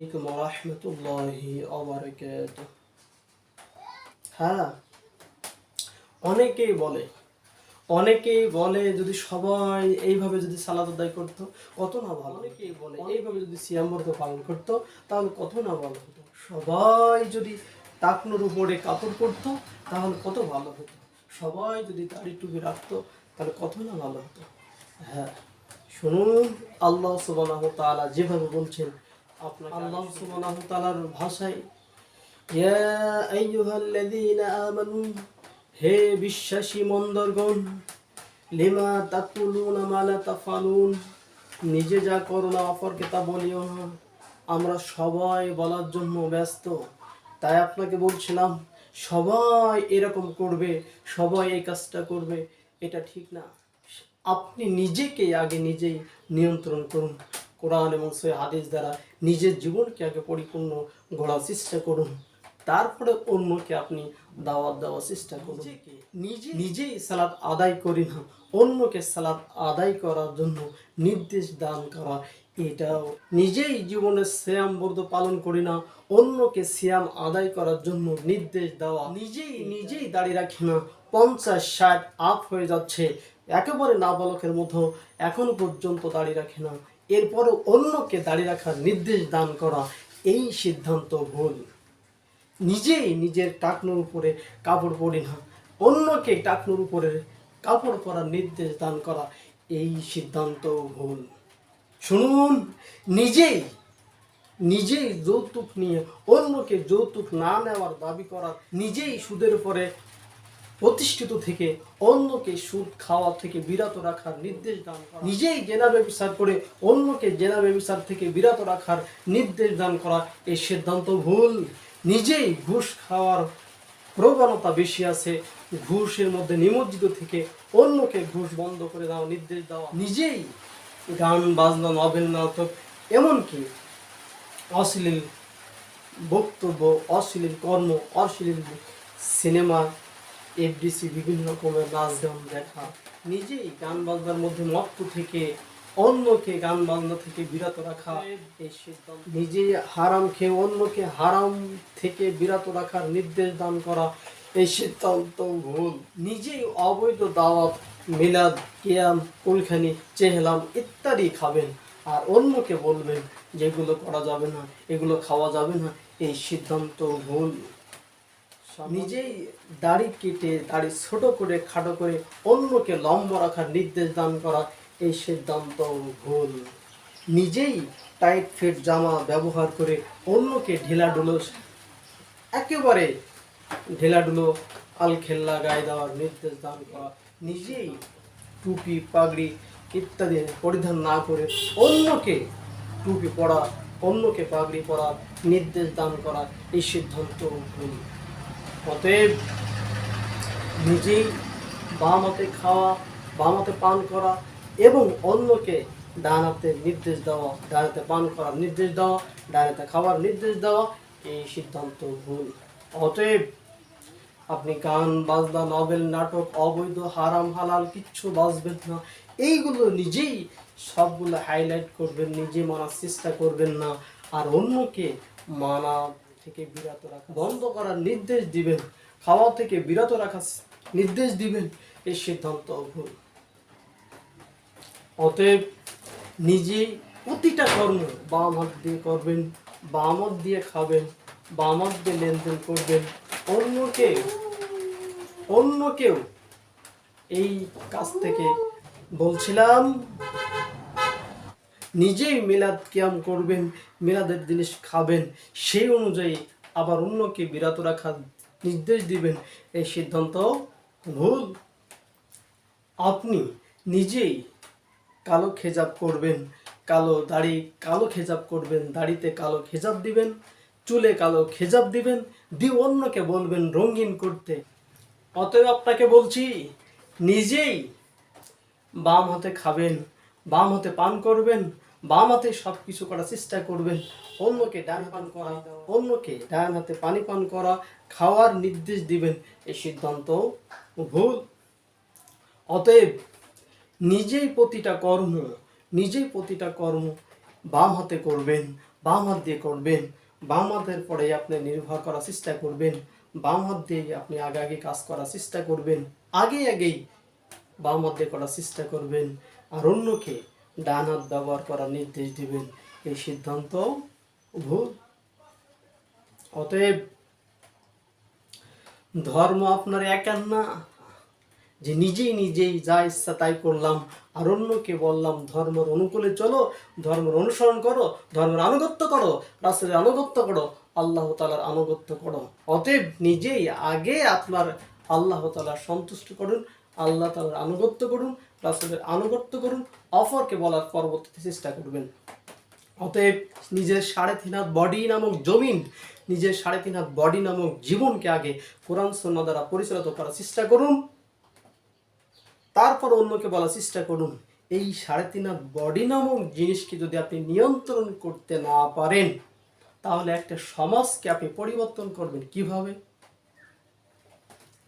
عليكم ورحمة الله وبركاته হ্যাঁ অনেকেই বলে অনেকেই বলে যদি সবাই এইভাবে যদি সালাদ আদায় করতো কত না ভালো অনেকেই বলে এইভাবে যদি সিয়াম ব্রত পালন করতো তাহলে কত না ভালো হতো সবাই যদি টাকনোর উপরে কাপড় পরতো তাহলে কত ভালো হতো সবাই যদি দাড়ি টুপি রাখতো তাহলে কত না ভালো হতো হ্যাঁ শুনুন আল্লাহ সুবহানাহু ওয়া তাআলা যেভাবে বলছেন আপনার আল্লাহ সুবহানাহু তাআলার ভাষায় ইয়া আইয়ুহাল্লাযীনা আমানু হে বিশ্বাসী মন্দরগণ লিমা তাকুলুনা মা লা তাফালুন নিজে যা করো না অপরকে তা বলিও না। আমরা সবাই বলার জন্য ব্যস্ত তাই আপনাকে বলছিলাম সবাই এরকম করবে সবাই এই কাজটা করবে এটা ঠিক না। আপনি নিজেকে আগে নিজেই নিয়ন্ত্রণ করুন কোরআন এবং সে হাদিস দ্বারা নিজের জীবনকে আগে পরিপূর্ণ গড়ার চেষ্টা করুন। তারপরে অন্যকে আপনি দাওয়াত দেওয়ার চেষ্টা করুন। নিজে নিজেই সালাত আদায় করি না অন্যকে সালাদ আদায় করার জন্য নির্দেশ দান করা এটাও নিজেই জীবনে শ্যাম ব্রত পালন করি না অন্যকে শ্যাম আদায় করার জন্য নির্দেশ দেওয়া। নিজেই। নিজেই দাঁড়িয়ে রাখি না পঞ্চাশ ষাট আপ হয়ে যাচ্ছে একেবারে নাবালকের মতো এখনও পর্যন্ত দাঁড়িয়ে রাখে না। এরপরও অন্যকে দাঁড়িয়ে রাখার নির্দেশ দান করা এই সিদ্ধান্ত ভুল। নিজেই নিজের টাকনোর উপরে কাপড় পরি না, অন্যকে টাকনোর উপরে কাপড় পরার নির্দেশ দান করা এই সিদ্ধান্ত ভুল। শুনুন, নিজেই নিজেই যৌতুক নিয়ে অন্যকে যৌতুক না নেওয়ার দাবি করা, নিজেই সুদের উপরে প্রতিষ্ঠিত থেকে অন্যকে সুদ খাওয়া থেকে বিরত রাখার নির্দেশ দান করা। নিজেই জেনা ব্যবসার করে অন্যকে জেনা ব্যবসার থেকে বিরত রাখার নির্দেশ দান করা এই সিদ্ধান্ত ভুল। নিজেই ঘুষ খাওয়ার প্রবণতা বেশি আছে। ঘুষের মধ্যে নিমজ্জিত থেকে অন্যকে ঘুষ বন্ধ করে দেওয়া নির্দেশ দেওয়া। নিজেই গান, বাজনা নভেল নাটক, এমনকি অশ্লীল বক্তব্য, অশ্লীল কর্ম, অশ্লীল সিনেমা এফডিসি বিভিন্ন রকমের নাচ গান দেখা। নিজেই গান বাজনার মধ্যে মত্ত থেকে অন্যকে গান বাজনা থেকে বিরত রাখা। এই সিদ্ধান্ত নিজেই হারাম খেয়ে অন্যকে হারাম থেকে বিরত রাখার নির্দেশ দান করা এই সিদ্ধান্ত ভুল। নিজেই অবৈধ দাওয়াত, মিলাদ, কেয়াম, কুলখানি, চেহলাম ইত্যাদি খাবেন আর অন্যকে বলবেন, যেগুলো করা যাবে না, এগুলো খাওয়া যাবে না। এই সিদ্ধান্ত ভুল। নিজেই দাড়ি কেটে, দাড়ি ছোট করে, খাটো করে অন্যকে লম্বা রাখার নির্দেশ দান করা এই সিদ্ধান্ত ভুল। নিজেই টাইট ফিট জামা ব্যবহার করে অন্যকে ঢিলাঢুলো একেবারে ঢিলাঢুলো আলখেল্লা গায়ে দেওয়ার নির্দেশ দান করা। নিজেই টুপি, পাগড়ি ইত্যাদি পরিধান না করে অন্যকে টুপি পরা, অন্যকে পাগড়ি পরার নির্দেশ দান করা এই সিদ্ধান্ত ভুল। অতএব নিজেই বাম হাতে খাওয়া বাম হাতে পান করা এবং অন্যকে ডান হাতে নির্দেশ দেওয়া ডান হাতে পান করার নির্দেশ দেওয়া ডান হাতে খাওয়ার নির্দেশ দেওয়া, এই সিদ্ধান্ত ভুল। অতএব আপনি গান, বাজনা, নভেল, নাটক, অবৈধ, হারাম, হালাল, কিচ্ছু বাজবেন না। এইগুলো নিজেই সবগুলো হাইলাইট করবেন, নিজে মানার চেষ্টা করবেন না। আর অন্যকে মানা থেকে বিরত রাখা। বন্ধ করার নির্দেশ দিবেন। খাওয়া থেকে বিরত রাখার নির্দেশ দিবেন। এই সিদ্ধান্ত ভুল। অতএব নিজেই প্রতিটা কর্ম বাম হাত দিয়ে করবেন, বাম হাত দিয়ে খাবেন, বাম হাত দিয়ে লেনদেন করবেন। অন্য কেউ অন্য কেউ এই কাজ থেকে বলছিলাম নিজেই মিলাদ কিয়াম করবেন, মিলাদের জিনিস খাবেন, সেই অনুযায়ী আবার অন্যকে বিরত রাখার নির্দেশ দিবেন, এই সিদ্ধান্ত ভুল। আপনি নিজেই কালো খেজাব করবেন, কালো দাড়ি কালো খেজাব করবেন, দাড়িতে কালো খেজাব দিবেন, চুলে কালো খেজাব দিবেন, দিয়ে অন্যকে বলবেন রঙিন করতে। অতএব আপনাকে বলছি, নিজেই বাম হাতে খাবেন, বাম হাতে পান করবেন বাম হাতে সব কিছু করার চেষ্টা করবেন অন্যকে ডান পান করা। অন্যকে ডান হাতে পানি পান করা খাওয়ার নির্দেশ দিবেন। এই সিদ্ধান্ত ভুল। অতএব নিজেই প্রতিটা কর্ম নিজেই প্রতিটা কর্ম বাম হাতে করবেন বাম হাত দিয়ে করবেন। বাম হাতের পরে আপনি নির্ভর করার চেষ্টা করবেন। বাম হাত দিয়ে আপনি আগে আগে কাজ করার চেষ্টা করবেন। আগে আগেই বাম হাত দিয়ে করার চেষ্টা করবেন। আর অন্যকে ডান হাত ব্যবহার করার নির্দেশ দিবেন। এই সিদ্ধান্ত ভুল। অতএব ধর্ম আপনার একার না। যে নিজেই নিজেই যা ইচ্ছা তাই করলাম, আর অন্যকে বললাম, ধর্মের অনুকূলে চলো, ধর্মের অনুসরণ করো, ধর্মের আনুগত্য করো, রাসুলের আনুগত্য করো, আল্লাহ তালার আনুগত্য করো। অতএব নিজেই আগে আপনার আল্লাহ তালার সন্তুষ্ট করুন, আল্লাহ তালার আনুগত্য করুন রাসুলের আনুগত্য করুন, অফরকে বলার পরবর্তীতে চেষ্টা করবেন। অতএব নিজের সাড়ে তিন হাত বডি নামক জমিন, নিজের সাড়ে তিন হাত বডি নামক জীবনকে আগে কোরআন সন্না দ্বারা পরিচালিত করার চেষ্টা করুন। তারপর অন্যকে বলার চেষ্টা করুন। এই সাড়ে তিন হাত বডি নামক জিনিসকে যদি আপনি নিয়ন্ত্রণ করতে না পারেন, তাহলে একটা সমাজকে আপনি পরিবর্তন করবেন কীভাবে?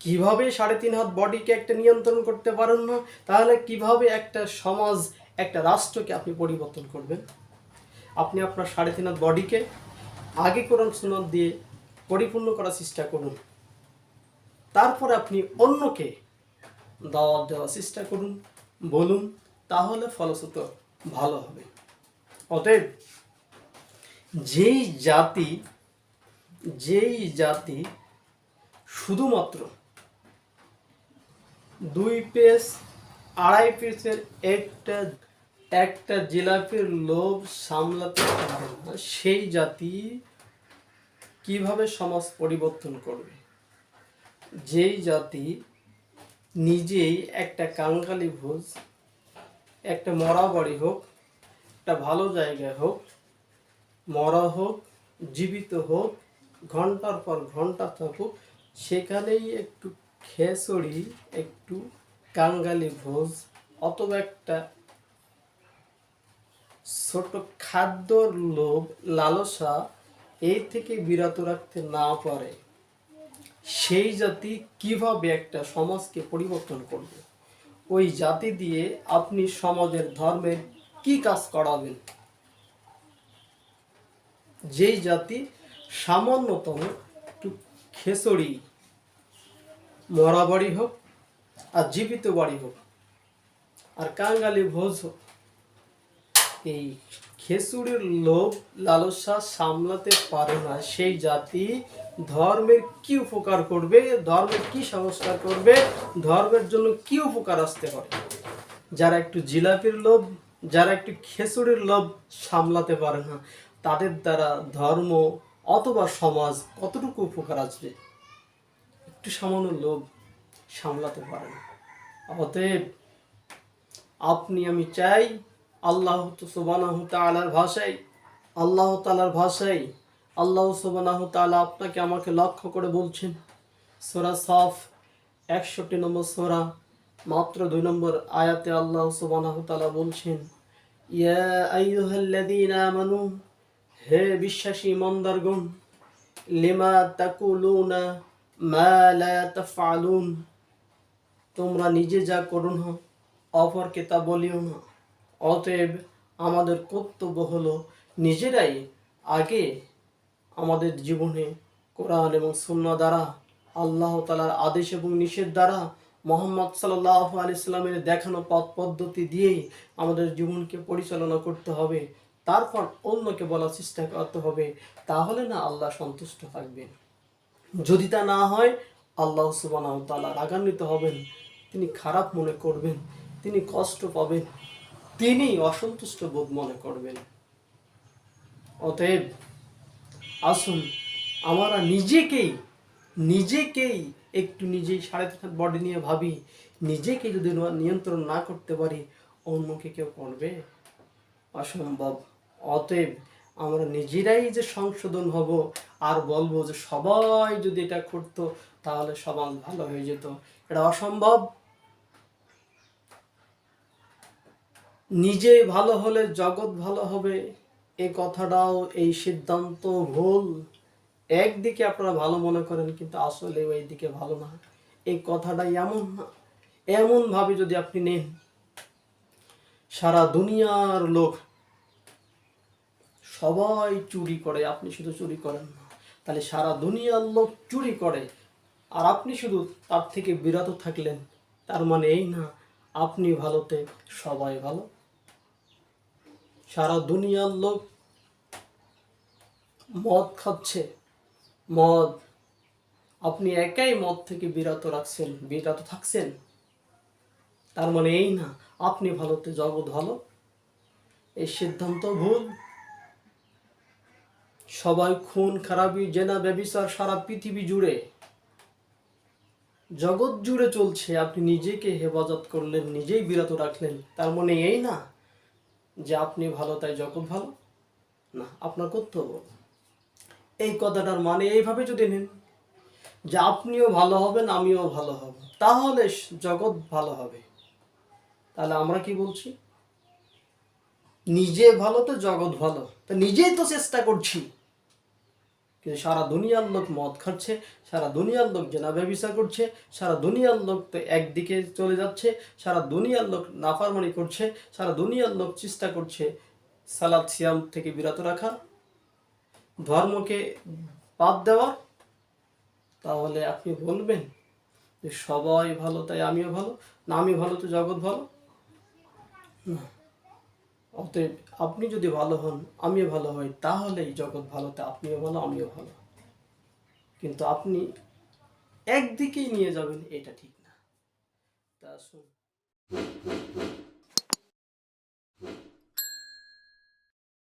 কীভাবে সাড়ে তিন হাত বডিকে একটা নিয়ন্ত্রণ করতে পারেন না? তাহলে কীভাবে একটা সমাজ, একটা রাষ্ট্রকে আপনি পরিবর্তন করবেন? আপনি আপনার সাড়ে তিন হাত বডিকে আগে কোরআন সুন্নাত দিয়ে পরিপূর্ণ করার চেষ্টা করুন। তারপরে আপনি অন্যকে দাওয়াত দেওয়ার চেষ্টা করুন, বলুন, তাহলে ফলশ্রুত ভালো হবে। অতএব যেই জাতি যেই জাতি শুধুমাত্র দুই পেস, আড়াই পেজের একটা একটা জিলাপির লোভ সামলাতে পারে না। সেই জাতি কীভাবে সমাজ পরিবর্তন করবে? যেই জাতি নিজেই একটা কাঙ্গালি ভোজ, একটা মরা বাড়ি হোক, একটা ভালো জায়গায় হোক, মরা হোক, জীবিত হোক, ঘণ্টার পর ঘণ্টা থাকুক, সেখানেই একটু খেসড়ি, একটু কাঙ্গালি ভোজ অথবা একটা ছোট খাদ্যর লোভ, লালসা, এই থেকে বিরত রাখতে না পারে। সেই জাতি কীভাবে একটা সমাজকে পরিবর্তন করবে? ওই জাতি দিয়ে আপনি সমাজের ধর্মের কি কাজ করাবেন? যেই জাতি সামান্যতম একটু খেসড়ি মরা বাড়ি হোক আর জীবিত বাড়ি হোক, আর কাঙ্গালি ভোজ হোক, এই খেসুড়ির লোভ লালসা সামলাতে পারে না। সেই জাতি ধর্মের কি উপকার করবে, ধর্মের কি সংস্কার করবে, ধর্মের জন্য কি উপকার আসতে পারে? যারা একটু জিলাপির লোভ, যারা একটু খেসুড়ির লোভ সামলাতে পারে না, তাদের দ্বারা ধর্ম অথবা সমাজ কতটুকু উপকার আসবে? একটু সামান্য লোভ সামলাতে পারে না। অতএব আপনি, আমি চাই আল্লাহ সুবানাহ তালার ভাষায়, আল্লাহ তালার ভাষায়, আল্লাহ সুবানাহ তালা আপনাকে আমাকে লক্ষ্য করে বলছেন। সোরা সফ একষট্টি নম্বর সোরা, মাত্র দুই নম্বর আয়াতে আল্লাহ সুবানাহ তালা বলছেন, ইয়া হে বিশ্বাসী ইমানদারগণ লিমা তাকুলুনা তাফআলুন, তোমরা নিজে যা করো না অপরকে তা বলিও না। অতএব আমাদের কর্তব্য হলো নিজেরাই আগে আমাদের জীবনে কোরআন এবং সুন্না দ্বারা, আল্লাহ তালার আদেশ এবং নিষেধ দ্বারা মোহাম্মদ সাল্লাহ আলিয়াল্লামের দেখানো পথ পদ্ধতি দিয়েই আমাদের জীবনকে পরিচালনা করতে হবে। তারপর অন্যকে বলার চেষ্টা করতে হবে। তাহলে না আল্লাহ সন্তুষ্ট থাকবেন। যদি তা না হয়, আল্লাহ সুবাহ রাগান্বিত হবেন, তিনি খারাপ মনে করবেন, তিনি কষ্ট পাবেন, তিনি অসন্তুষ্ট বোধ মনে করবেন। অতএব, আসুন, আমরা নিজেকেই নিজেকেই একটু নিজেই সাড়ে তিন বডি নিয়ে ভাবি, নিজেকে যদি নিয়ন্ত্রণ না করতে পারি, অন্যকে কেউ করবে? অসম্ভব। অতএব আমরা নিজেরাই যে সংশোধন হব আর বলব যে সবাই যদি এটা করতো, তাহলে সমাজ ভালো হয়ে যেত। এটা অসম্ভব। নিজে ভালো হলে জগৎ ভালো হবে এই কথাটাও, এই সিদ্ধান্ত ভুল। একদিকে আপনারা ভালো মনে করেন, কিন্তু আসলে ওই দিকে ভালো না। এই কথাটা এমন না। এমন ভাবে যদি আপনি নেন, সারা দুনিয়ার লোক সবাই চুরি করে, আপনি শুধু চুরি করেন না। তাহলে সারা দুনিয়ার লোক চুরি করে। আর আপনি শুধু তার থেকে বিরত থাকলেন। তার মানে এই না, আপনি ভালোতে, সবাই ভালো। সারা দুনিয়ার লোক মদ খাচ্ছে। মদ। আপনি একাই মদ থেকে বিরত রাখছেন, বিরত থাকছেন। তার মানে এই না, আপনি ভালোতে, জগৎ ভালো। এই সিদ্ধান্ত ভুল। সবাই খুন, খারাপি, জেনা, ব্যবিচার, সারা পৃথিবী জুড়ে। জগৎ জুড়ে চলছে, আপনি নিজেকে হেফাজত করলেন, নিজেই বিরত রাখলেন। তার মানে এই না যে আপনি ভালো, তাই জগৎ ভালো? না, আপনার কর্তব্য। এই কথাটার মানে এইভাবে যদি নেন যে আপনিও ভালো হবেন, আমিও ভালো হব, তাহলে জগৎ ভালো হবে। তাহলে আমরা কি বলছি? নিজে ভালো তো জগৎ ভালো। তো নিজেই তো চেষ্টা করছি। কিন্তু সারা দুনিয়ার লোক মদ খাচ্ছে, সারা দুনিয়ার লোক জেনা ব্যবসা করছে, সারা দুনিয়ার লোক তো একদিকে চলে যাচ্ছে, সারা দুনিয়ার লোক নাফারমানি করছে, সারা দুনিয়ার লোক চেষ্টা করছে সালাদ, সিয়াম থেকে বিরত রাখা, ধর্মকে বাদ দেওয়া। তাহলে আপনি বলবেন যে সবাই ভালো, তাই আমিও ভালো, না আমি ভালো, তো জগৎ ভালো? না। অতএব আপনি যদি ভালো হন, আমিও ভালো হই তাহলেই জগৎ ভালো তা আপনিও ভালো, আমিও ভালো। কিন্তু আপনি একদিকেই নিয়ে যাবেন, এটা ঠিক না। তা শুন